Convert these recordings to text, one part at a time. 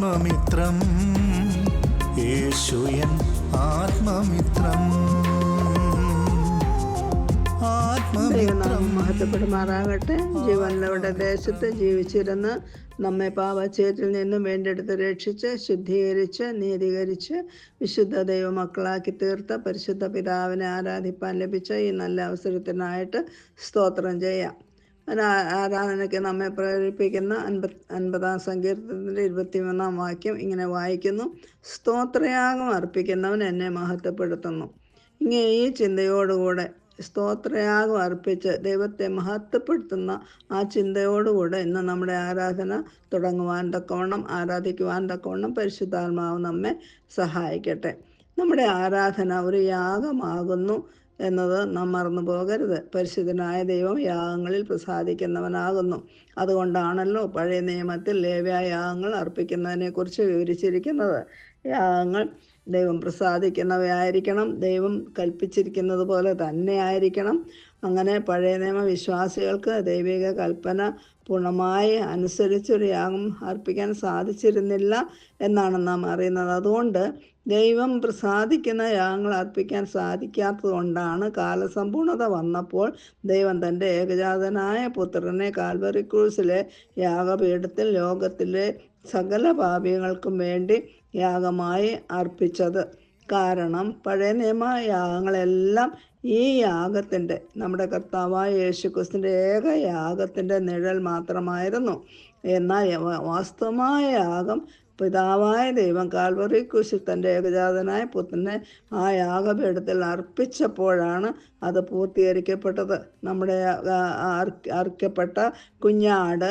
ആത്മമിത്രം. യേശുയൻ ആത്മമിത്രം. ദൈവനാമം മഹത്വപ്പെടുമാറാകട്ടെ. ജീവനിലവിടെ ദേശത്ത് ജീവിച്ചിരുന്ന് നമ്മെ പാവച്ചേറ്റിൽ നിന്നും വേണ്ടെടുത്ത് രക്ഷിച്ച് ശുദ്ധീകരിച്ച് നീതീകരിച്ച് വിശുദ്ധ ദൈവമക്കളാക്കി തീർത്ത പരിശുദ്ധ പിതാവിനെ ആരാധിപ്പാൻ ലഭിച്ച ഈ നല്ല അവസരത്തിനായിട്ട് സ്തോത്രം ചെയ്യാം. ആരാധനയ്ക്ക് നമ്മെ പ്രേരിപ്പിക്കുന്ന അൻപത് അൻപതാം സങ്കീർത്തനത്തിന്റെ ഇരുപത്തിമൂന്നാം വാക്യം ഇങ്ങനെ വായിക്കുന്നു. സ്തോത്രയാഗം അർപ്പിക്കുന്നവൻ എന്നെ മഹത്വപ്പെടുത്തുന്നു. ഇങ്ങനെ ഈ ചിന്തയോടുകൂടെ സ്തോത്രയാഗം അർപ്പിച്ച് ദൈവത്തെ മഹത്വപ്പെടുത്തുന്ന ആ ചിന്തയോടുകൂടെ ഇന്ന് നമ്മുടെ ആരാധന തുടങ്ങുവാൻ തക്കവണ്ണം ആരാധിക്കുവാൻ തക്കവണ്ണം പരിശുദ്ധാത്മാവ് നമ്മെ സഹായിക്കട്ടെ. നമ്മുടെ ആരാധന ഒരു യാഗമാകുന്നു. എന്നത് നാം മറന്നു പോകരുത്. പരിശുദ്ധനായ ദൈവം യാഗങ്ങളിൽ പ്രസാദിക്കുന്നവനാകുന്നു. അതുകൊണ്ടാണല്ലോ പഴയ നിയമത്തിൽ ലേവ്യ യാഗങ്ങൾ അർപ്പിക്കുന്നതിനെക്കുറിച്ച് വിവരിച്ചിരിക്കുന്നത്. യാഗങ്ങൾ ദൈവം പ്രസാദിക്കുന്നവയായിരിക്കണം. ദൈവം കൽപ്പിച്ചിരിക്കുന്നത് പോലെ തന്നെ ആയിരിക്കണം അങ്ങനെ പഴയ നിയമ വിശ്വാസികൾക്ക് ദൈവിക കൽപ്പന പൂർണമായി അനുസരിച്ചൊരു യാഗം അർപ്പിക്കാൻ സാധിച്ചിരുന്നില്ല എന്നാണ് നാം അറിയുന്നത്. അതുകൊണ്ട് ദൈവം പ്രസാദിക്കുന്ന യാഗങ്ങൾ അർപ്പിക്കാൻ സാധിക്കാത്തത് കൊണ്ടാണ് കാലസമ്പൂർണത വന്നപ്പോൾ ദൈവം തന്റെ ഏകജാതനായ പുത്രനെ കാൽവറി ക്രൂസിലെ യാഗപീഠത്തിൽ ലോകത്തിലെ സകല പാപികൾക്കും വേണ്ടി യാഗമായി അർപ്പിച്ചത്. കാരണം പഴയ നിയമ യാഗങ്ങളെല്ലാം ഈ യാഗത്തിന്റെ നമ്മുടെ കർത്താവായ യേശുക്രിസ്തുവിന്റെ ഏക യാഗത്തിന്റെ നിഴൽ മാത്രമായിരുന്നു. എന്നാൽ വാസ്തവമായ യാഗം പിതാവായ ദൈവം കാൽവറി കുശിൽ തന്റെ ഏകജാതനായ പുത്രനെ ആ യാഗപീഠത്തിൽ അർപ്പിച്ചപ്പോഴാണ് അത് പൂർത്തീകരിക്കപ്പെട്ടത്. നമ്മുടെ അർക്കപ്പെട്ട കുഞ്ഞാട്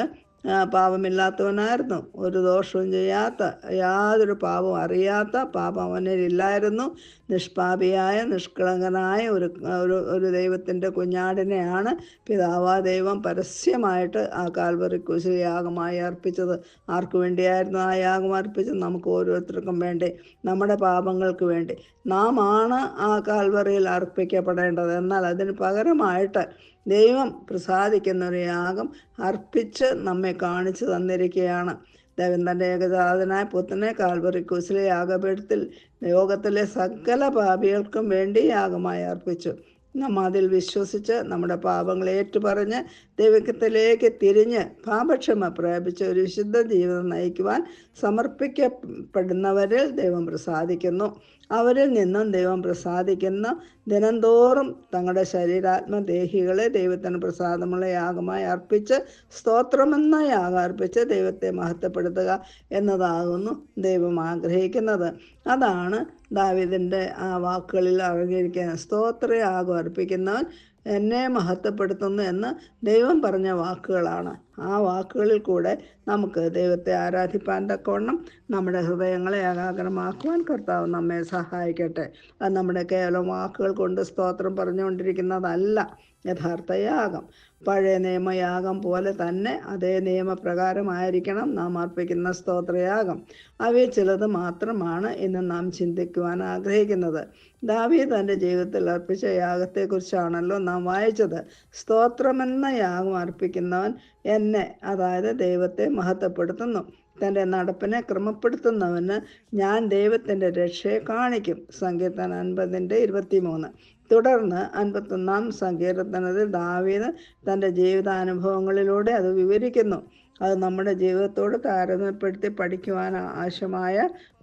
പാപമില്ലാത്തവനായിരുന്നു. ഒരു ദോഷവും ചെയ്യാത്ത യാതൊരു പാപവും അറിയാത്ത പാപം അവനിലില്ലായിരുന്നു നിഷ്പാപിയായ നിഷ്കളങ്കനായ ഒരു ഒരു ഒരു ദൈവത്തിന്റെ കുഞ്ഞാടിനെയാണ് പിതാവാ ദൈവം പരസ്യമായിട്ട് ആ കാൽവറി കുശിൽ യാഗമായി അർപ്പിച്ചത്. ആർക്കു വേണ്ടിയായിരുന്നു ആ യാഗം അർപ്പിച്ചത്? നമുക്ക് ഓരോരുത്തർക്കും വേണ്ടി നമ്മുടെ പാപങ്ങൾക്ക് വേണ്ടി. നാം ആണ് ആ കാൽവറിയിൽ അർപ്പിക്കപ്പെടേണ്ടത്. എന്നാൽ അതിന് പകരമായിട്ട് ദൈവം പ്രസാദിക്കുന്ന ഒരു യാഗം അർപ്പിച്ച് നമ്മെ കാണിച്ചു തന്നിരിക്കുകയാണ്. ദൈവം ഏകജാതനായ പുത്രനെ കാൽവറി കുശിലെ യാഗപീഠത്തിൽ ലോകത്തിലെ സകല പാപികൾക്കും വേണ്ടി യാഗമായി അർപ്പിച്ചു. നമ്മ അതിൽ വിശ്വസിച്ച് നമ്മുടെ പാപങ്ങൾ ഏറ്റുപറഞ്ഞ് ദൈവത്തിലേക്ക് തിരിഞ്ഞ് പാപക്ഷമ പ്രാപിച്ച് ഒരു വിശുദ്ധ ജീവിതം നയിക്കുവാൻ സമർപ്പിക്കപ്പെടുന്നവരിൽ ദൈവം പ്രസാദിക്കുന്നു. അവരിൽ നിന്നും ദൈവം പ്രസാദിക്കുന്ന ദിനംതോറും തങ്ങളുടെ ശരീരാത്മദേഹികളെ ദൈവത്തിന് പ്രസാദമുള്ള യാഗമായി അർപ്പിച്ച് സ്തോത്രമെന്ന യാഗം അർപ്പിച്ച് ദൈവത്തെ മഹത്വപ്പെടുത്തുക എന്നതാകുന്നു ദൈവം ആഗ്രഹിക്കുന്നത്. അതാണ് ദാവിദിന്റെ ആ വാക്കുകളിൽ അറിഞ്ഞിരിക്കുന്നത് സ്തോത്രയാഗം അർപ്പിക്കുന്നവൻ എന്നെ മഹത്വപ്പെടുത്തുന്നു എന്ന് ദൈവം പറഞ്ഞ വാക്കുകളാണ്. ആ വാക്കുകളിൽ കൂടെ നമുക്ക് ദൈവത്തെ ആരാധിപ്പാൻ തക്കവണ്ണം നമ്മുടെ ഹൃദയങ്ങളെ ഏകാഗ്രമാക്കുവാൻ കർത്താവ് നമ്മെ സഹായിക്കട്ടെ. അത് നമ്മുടെ കേവലം വാക്കുകൾ കൊണ്ട് സ്തോത്രം പറഞ്ഞുകൊണ്ടിരിക്കുന്നതല്ല യഥാർത്ഥ യാഗം. പഴയ നിയമയാഗം പോലെ തന്നെ അതേ നിയമപ്രകാരമായിരിക്കണം നാം അർപ്പിക്കുന്ന സ്തോത്രയാഗം. അവയിൽ ചിലത് മാത്രമാണ് ഇന്ന് നാം ചിന്തിക്കുവാൻ ആഗ്രഹിക്കുന്നത്. ദാവി തന്റെ ജീവിതത്തിൽ അർപ്പിച്ച യാഗത്തെക്കുറിച്ചാണല്ലോ നാം വായിച്ചത്. സ്തോത്രമെന്ന യാഗം അർപ്പിക്കുന്നവൻ എന്നെ അതായത് ദൈവത്തെ മഹത്വപ്പെടുത്തുന്നു. തന്റെ നടപ്പിനെ ക്രമപ്പെടുത്തുന്നവന് ഞാൻ ദൈവത്തിന്റെ രക്ഷയെ കാണിക്കും. സങ്കീർത്തനം അൻപതിന്റെ ഇരുപത്തിമൂന്ന്. തുടർന്ന് അൻപത്തൊന്നാം സങ്കീർത്തനത്തിൽ ദാവീദ് തന്റെ ജീവിതാനുഭവങ്ങളിലൂടെ അത് വിവരിക്കുന്നു. അത് നമ്മുടെ ജീവിതത്തോട് താരതമ്യപ്പെടുത്തി പഠിക്കുവാൻ ആവശ്യമായ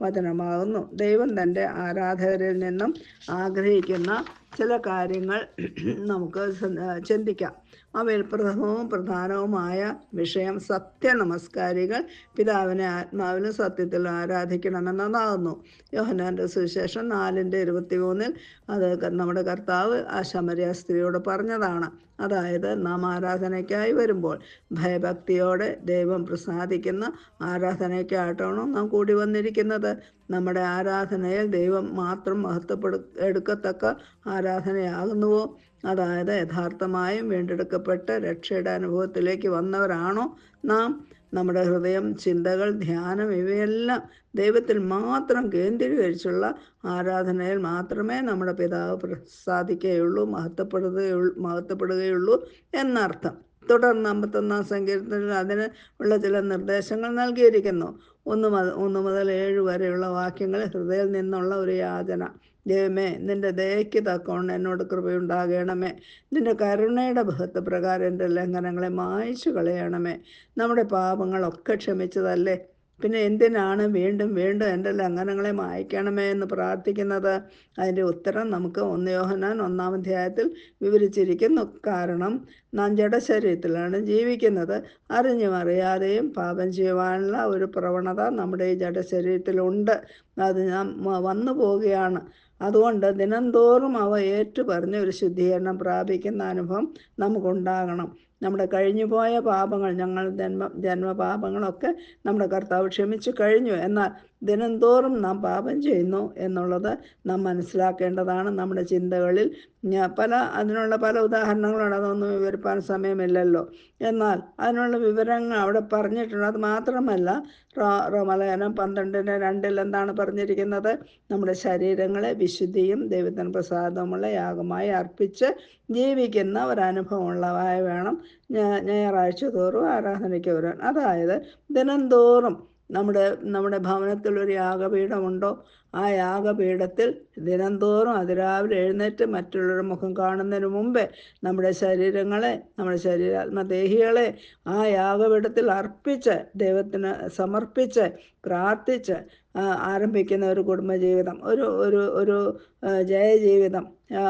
വചനമാകുന്നു. ദൈവം തന്റെ ആരാധകരിൽ നിന്നും ആഗ്രഹിക്കുന്ന ചില കാര്യങ്ങൾ നമുക്ക് ചിന്തിക്കാം. അവയിൽ പ്രഥമവും പ്രധാനവുമായ വിഷയം സത്യ നമസ്കാരികൾ പിതാവിനെ ആത്മാവിലും സത്യത്തിൽ ആരാധിക്കണമെന്നതാകുന്നു യോഹനാന്റെ സുവിശേഷം നാലിന്റെ ഇരുപത്തി മൂന്നിൽ അത് നമ്മുടെ കർത്താവ് ആ ശമരിയ സ്ത്രീയോട് പറഞ്ഞതാണ്. അതായത് നാം ആരാധനയ്ക്കായി വരുമ്പോൾ ഭയഭക്തിയോടെ ദൈവം പ്രസാദിക്കുന്ന ആരാധനയ്ക്കായിട്ടാണോ നാം കൂടി വന്നിരിക്കുന്നത്. നമ്മുടെ ആരാധനയിൽ ദൈവം മാത്രം മഹത്വപ്പെടു എടുക്കത്തക്ക ആരാധനയാകുന്നുവോ? അതായത് യഥാർത്ഥമായും വീണ്ടെടുക്കപ്പെട്ട് രക്ഷയുടെ അനുഭവത്തിലേക്ക് വന്നവരാണോ നാം? നമ്മുടെ ഹൃദയം ചിന്തകൾ ധ്യാനം ഇവയെല്ലാം ദൈവത്തിൽ മാത്രം കേന്ദ്രീകരിച്ചുള്ള ആരാധനയിൽ മാത്രമേ നമ്മുടെ പിതാവ് പ്രസാദിക്കുകയുള്ളൂ മഹത്വപ്പെടുകയുള്ളൂ മഹത്വപ്പെടുകയുള്ളൂ എന്നർത്ഥം. തുടർന്ന് അമ്പത്തൊന്നാം സങ്കീർത്തനത്തിൽ അതിന് ഉള്ള ചില നിർദ്ദേശങ്ങൾ നൽകിയിരിക്കുന്നു. ഒന്ന് മുതൽ ഒന്ന് മുതൽ ഏഴ് വരെയുള്ള വാക്യങ്ങൾ ഹൃദയത്തിൽ നിന്നുള്ള ഒരു യാചന. ദൈവമേ നിന്റെ ദയയ്ക്ക് തക്കവണ്ണം എന്നോട് കൃപയുണ്ടാകണമേ. നിന്റെ കരുണയുടെ ബഹത്ത് പ്രകാരം എന്റെ ലംഘനങ്ങളെ മായ്ച്ചു കളയണമേ. നമ്മുടെ പാപങ്ങളൊക്കെ ക്ഷമിച്ചതല്ലേ? പിന്നെ എന്തിനാണ് വീണ്ടും വീണ്ടും എന്റെ ലംഘനങ്ങളെ മായ്ക്കണമേ എന്ന് പ്രാർത്ഥിക്കുന്നത്? അതിന്റെ ഉത്തരം നമുക്ക് ഒന്ന് യോഹനാൻ ഒന്നാം അധ്യായത്തിൽ വിവരിച്ചിരിക്കുന്നു. കാരണം നാം ജഡശരീരത്തിലാണ് ജീവിക്കുന്നത്. അറിഞ്ഞും അറിയാതെയും പാപം ചെയ്യുവാനുള്ള ഒരു പ്രവണത നമ്മുടെ ഈ ജഡശരീരത്തിലുണ്ട് അത് നാം വന്നു പോവുകയാണ്. അതുകൊണ്ട് ദിനംതോറും അവ ഏറ്റു പറഞ്ഞ് ഒരു ശുദ്ധീകരണം പ്രാപിക്കുന്ന അനുഭവം നമുക്കുണ്ടാകണം. നമ്മുടെ കഴിഞ്ഞുപോയ പാപങ്ങൾ ഞങ്ങൾ ജന്മ ജന്മപാപങ്ങളൊക്കെ നമ്മുടെ കർത്താവ് ക്ഷമിച്ചു കഴിഞ്ഞു. എന്നാൽ ദിനംതോറും നാം പാപം ചെയ്യുന്നു എന്നുള്ളത് നാം മനസ്സിലാക്കേണ്ടതാണ് നമ്മുടെ ചിന്തകളിൽ. പല അതിനുള്ള പല ഉദാഹരണങ്ങളുണ്ട് അതൊന്നും വിവരിപ്പാൻ സമയമില്ലല്ലോ. എന്നാൽ അതിനുള്ള വിവരങ്ങൾ അവിടെ പറഞ്ഞിട്ടുണ്ട്. അത് മാത്രമല്ല റോമലയനം പന്ത്രണ്ടിന്റെ രണ്ടിൽ എന്താണ് പറഞ്ഞിരിക്കുന്നത്? നമ്മുടെ ശരീരങ്ങളെ വിശുദ്ധിയും ദൈവത്തിന് പ്രസാദമുള്ള യാഗമായി അർപ്പിച്ച് ജീവിക്കുന്ന ഒരനുഭവമുള്ളവായ വേണം ഞായറാഴ്ച തോറും ആരാധനയ്ക്ക് വരാൻ. അതായത് ദിനംതോറും നമ്മുടെ നമ്മുടെ ഭവനത്തിൽ ഒരു യാഗപീഠമുണ്ടോ? ആ യാഗപീഠത്തിൽ ദിനംതോറും അതിരാവിലെ എഴുന്നേറ്റ് മറ്റുള്ളവരുടെ മുഖം കാണുന്നതിന് മുമ്പേ നമ്മുടെ ശരീരങ്ങളെ നമ്മുടെ ശരീരാത്മദേഹികളെ ആ യാഗപീഠത്തിൽ അർപ്പിച്ച് ദൈവത്തിന് സമർപ്പിച്ച് പ്രാർത്ഥിച്ച് ആരംഭിക്കുന്ന ഒരു കുടുംബജീവിതം. ഒരു ഒരു ഒരു ജയജീവിതം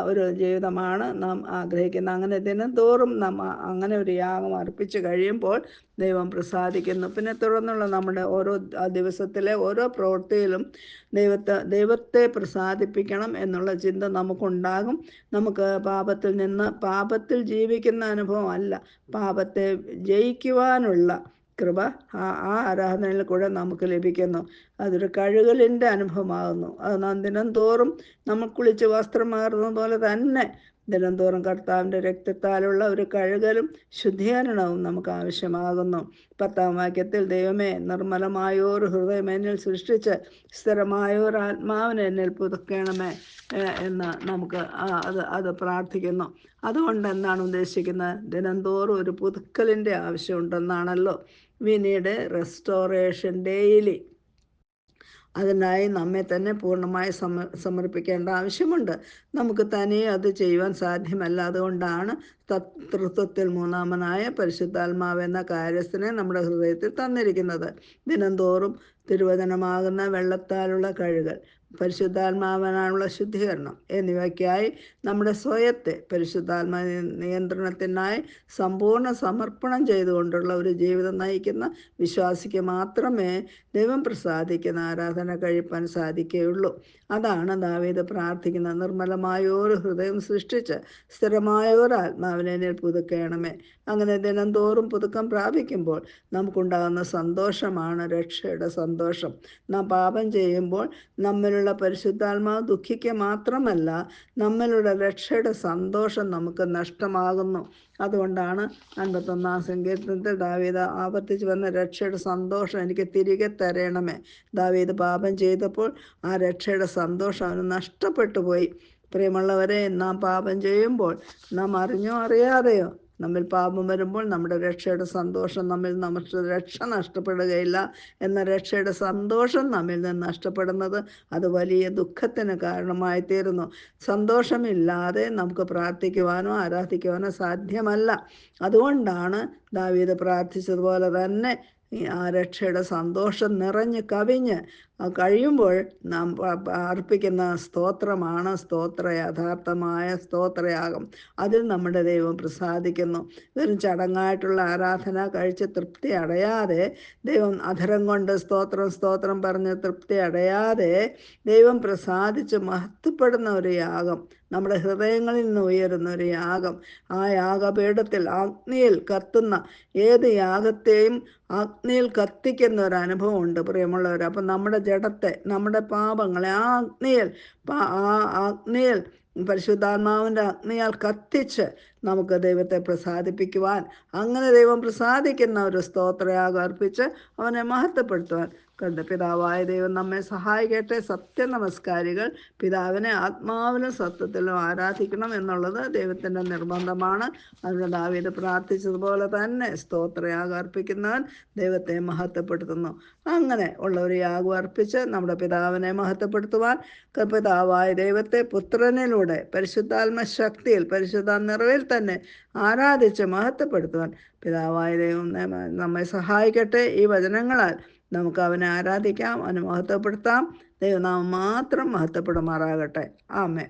ഒരു ജീവിതമാണ് നാം ആഗ്രഹിക്കുന്നത്. അങ്ങനെ ദിനംതോറും നാം അങ്ങനെ ഒരു യാഗം അർപ്പിച്ച് കഴിയുമ്പോൾ ദൈവം പ്രസാദിക്കുന്നു. പിന്നെ തുടർന്നുള്ള നമ്മുടെ ഓരോ ദിവസത്തിലെ ഓരോ പ്രവൃത്തിയിലും ദൈവത്തെ ദൈവത്തെ പ്രസാദിപ്പിക്കണം എന്നുള്ള ചിന്ത നമുക്കുണ്ടാകും. നമുക്ക് പാപത്തിൽ നിന്ന് പാപത്തിൽ ജീവിക്കുന്ന അനുഭവം അല്ല. പാപത്തെ ജയിക്കുവാനുള്ള കൃപ ആ ആ ആരാധനയിൽ കൂടെ നമുക്ക് ലഭിക്കുന്നു. അതൊരു കഴുകലിന്റെ അനുഭവമാകുന്നു. അത് നാം ദിനം തോറും നമ്മൾ കുളിച്ച് വസ്ത്രം മാറുന്നത് പോലെ തന്നെ ദിനംതോറും കർത്താവിന്റെ രക്തത്താലുള്ള ഒരു കഴുകലും ശുദ്ധീകരണവും നമുക്ക് ആവശ്യമാകുന്നു. പത്താം വാക്യത്തിൽ ദൈവമേ നിർമ്മലമായോർ ഹൃദയം എന്നിൽ സൃഷ്ടിച്ച് സ്ഥിരമായോർ ആത്മാവിനെ എന്നിൽ പുതുക്കണമേ എന്ന് നമുക്ക് അത് അത് പ്രാർത്ഥിക്കുന്നു. അതുകൊണ്ട് എന്താണ് ഉദ്ദേശിക്കുന്നത്? ദിനംതോറും ഒരു പുതുക്കലിന്റെ ആവശ്യമുണ്ടെന്നാണല്ലോ വി നീഡ് റെസ്റ്റോറേഷൻ ഡെയിലി അതിനായി നമ്മെ തന്നെ പൂർണമായി സമ സമർപ്പിക്കേണ്ട ആവശ്യമുണ്ട്. നമുക്ക് തനിയെ അത് ചെയ്യുവാൻ സാധ്യമല്ല. അതുകൊണ്ടാണ് തത്വത്തിൽ മൂന്നാമനായ പരിശുദ്ധാത്മാവ് എന്ന കാര്യസ്ഥനെ നമ്മുടെ ഹൃദയത്തിൽ തന്നിരിക്കുന്നത്. ദിനംതോറും തിരുവചനമാകുന്ന വെള്ളത്താലുള്ള കഴുകൽ പരിശുദ്ധാത്മാവിനായുള്ള ശുദ്ധീകരണം എന്നിവയ്ക്കായി നമ്മുടെ സ്വയത്തെ പരിശുദ്ധാത്മ നിയന്ത്രണത്തിനായി സമ്പൂർണ സമർപ്പണം ചെയ്തുകൊണ്ടുള്ള ഒരു ജീവിതം നയിക്കുന്ന വിശ്വാസിക്ക് മാത്രമേ ദൈവം പ്രസാദിക്കുന്ന ആരാധന കഴിപ്പാൻ സാധിക്കുകയുള്ളൂ. അതാണ് ദാവീത് പ്രാർത്ഥിക്കുന്ന നിർമ്മലമായ ഒരു ഹൃദയം സൃഷ്ടിച്ച് സ്ഥിരമായ ഒരു ആത്മാവിനെ പുതുക്കണമേ. അങ്ങനെ ദിനംതോറും പുതുക്കം പ്രാപിക്കുമ്പോൾ നമുക്കുണ്ടാകുന്ന സന്തോഷമാണ് രക്ഷയുടെ സന്തോഷം. നാം പാപം ചെയ്യുമ്പോൾ നമ്മിലുള്ള പരിശുദ്ധാത്മാവ് ദുഃഖിക്കുക മാത്രമല്ല നമ്മളുടെ രക്ഷയുടെ സന്തോഷം നമുക്ക് നഷ്ടമാകുന്നു. അതുകൊണ്ടാണ് അൻപത്തൊന്നാം സങ്കീർത്തനത്തിൽ ദാവീദ് ആവർത്തിച്ച് വന്ന രക്ഷയുടെ സന്തോഷം എനിക്ക് തിരികെ തരണമേ. ദാവീദ് പാപം ചെയ്തപ്പോൾ ആ രക്ഷയുടെ സന്തോഷം അവന് നഷ്ടപ്പെട്ടു പോയി പ്രിയമുള്ളവരെ നാം പാപം ചെയ്യുമ്പോൾ നാം അറിഞ്ഞോ അറിയാതെയോ നമ്മിൽ പാപം വരുമ്പോൾ നമ്മുടെ രക്ഷയുടെ സന്തോഷം നമ്മിൽ നമുക്ക് രക്ഷ നഷ്ടപ്പെടുകയില്ല. എന്ന രക്ഷയുടെ സന്തോഷം നമ്മിൽ നിന്ന് നഷ്ടപ്പെടുന്നത് അത് വലിയ ദുഃഖത്തിന് കാരണമായി തീരുന്നു. സന്തോഷമില്ലാതെ നമുക്ക് പ്രാർത്ഥിക്കുവാനോ ആരാധിക്കുവാനോ സാധ്യമല്ല. അതുകൊണ്ടാണ് ദാവീദ് പ്രാർത്ഥിച്ചതുപോലെ തന്നെ ആ രക്ഷയുടെ സന്തോഷം നിറഞ്ഞ് കവിഞ്ഞ് കഴിയുമ്പോൾ നാം അർപ്പിക്കുന്ന സ്തോത്രമാണ് സ്തോത്ര യഥാർത്ഥമായ സ്തോത്രയാകും അതിൽ നമ്മുടെ ദൈവം പ്രസാദിക്കുന്നു. ഇതൊരു ചടങ്ങായിട്ടുള്ള ആരാധന. കഴിച്ച് തൃപ്തി അടയാതെ ദൈവം അധരം കൊണ്ട് സ്തോത്രം സ്തോത്രം പറഞ്ഞ് തൃപ്തി അടയാതെ ദൈവം പ്രസാദിച്ച് മഹത്വപ്പെടുന്ന ഒരു യാഗം. നമ്മുടെ ഹൃദയങ്ങളിൽ നിന്ന് ഉയരുന്ന ഒരു യാഗം. ആ യാഗപീഠത്തിൽ അഗ്നിയിൽ കത്തുന്ന ഏത് യാഗത്തെയും അഗ്നിയിൽ കത്തിക്കുന്ന ഒരു അനുഭവം ഉണ്ട് പ്രിയമുള്ളവർ അപ്പം നമ്മുടെ ജഡത്തെ നമ്മുടെ പാപങ്ങളെ ആ അഗ്നിയിൽ ആ അഗ്നിയിൽ പരിശുദ്ധാത്മാവിന്റെ അഗ്നിയാൽ കത്തിച്ച് നമുക്ക് ദൈവത്തെ പ്രസാദിപ്പിക്കുവാൻ. അങ്ങനെ ദൈവം പ്രസാദിക്കുന്ന ഒരു സ്തോത്രയാഗം അർപ്പിച്ച് അവനെ മഹത്വപ്പെടുത്തുവാൻ കണ്ട്. പിതാവായ ദൈവം നമ്മെ സഹായിക്കട്ടെ. സത്യ നമസ്കാരികൾ പിതാവിനെ ആത്മാവിലും സത്യത്തിലും ആരാധിക്കണം എന്നുള്ളത് ദൈവത്തിന്റെ നിർബന്ധമാണ്. അതിന് ദാവീദ് പ്രാർത്ഥിച്ചതുപോലെ തന്നെ സ്തോത്രയാഗം അർപ്പിക്കുന്നവൻ ദൈവത്തെ മഹത്വപ്പെടുത്തുന്നു. അങ്ങനെ ഉള്ള ഒരു യാഗം അർപ്പിച്ച് നമ്മുടെ പിതാവിനെ മഹത്വപ്പെടുത്തുവാൻ പിതാവായ ദൈവത്തെ പുത്രനിലൂടെ പരിശുദ്ധാത്മ ശക്തിയിൽ പരിശുദ്ധ നിറവിൽ തന്നെ ആരാധിച്ച് മഹത്വപ്പെടുത്തുവാൻ പിതാവായ ദൈവം നമ്മെ സഹായിക്കട്ടെ ഈ വചനങ്ങളാൽ. നമുക്ക് അവനെ ആരാധിക്കാം അവനെ മഹത്വപ്പെടുത്താം. ദൈവനാമം മാത്രം മഹത്വപ്പെടുമാറാകട്ടെ. ആമേ